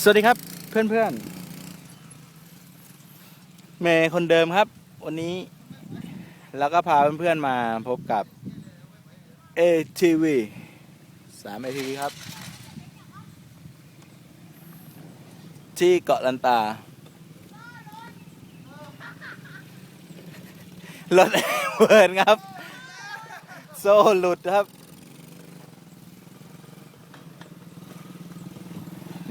สวัสดีครับเพื่อนเพื่อนๆเมย์คนเดิมครับ วันนี้แล้วก็พาเพื่อนๆมาพบกับ ATV 3 ATV ครับ ที่เกาะลันตารถเวิร์ครับ โซ่หลุดครับ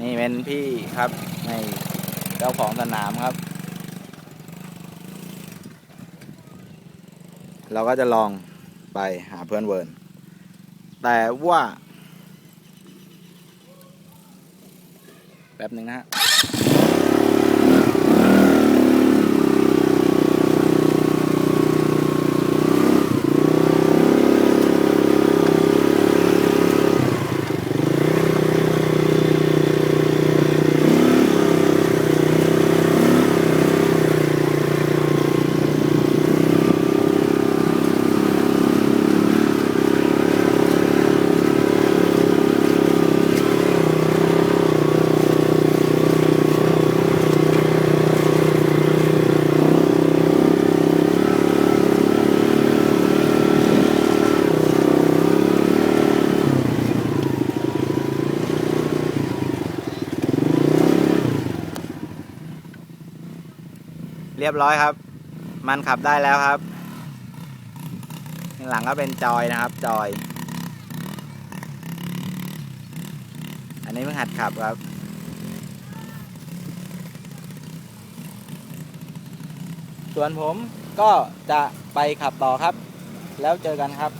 นี่เป็นพี่ครับในเจ้าของสนามครับ เราก็จะลองไปหาเพื่อนเวิร์นแต่ว่าแป๊บหนึ่งนะฮะ เรียบร้อยครับ มันขับได้แล้วครับหลังก็เป็นจอยนะครับ จอย อันนี้เพิ่งหัดขับครับส่วนผมก็จะไปขับต่อครับ แล้วเจอกันครับ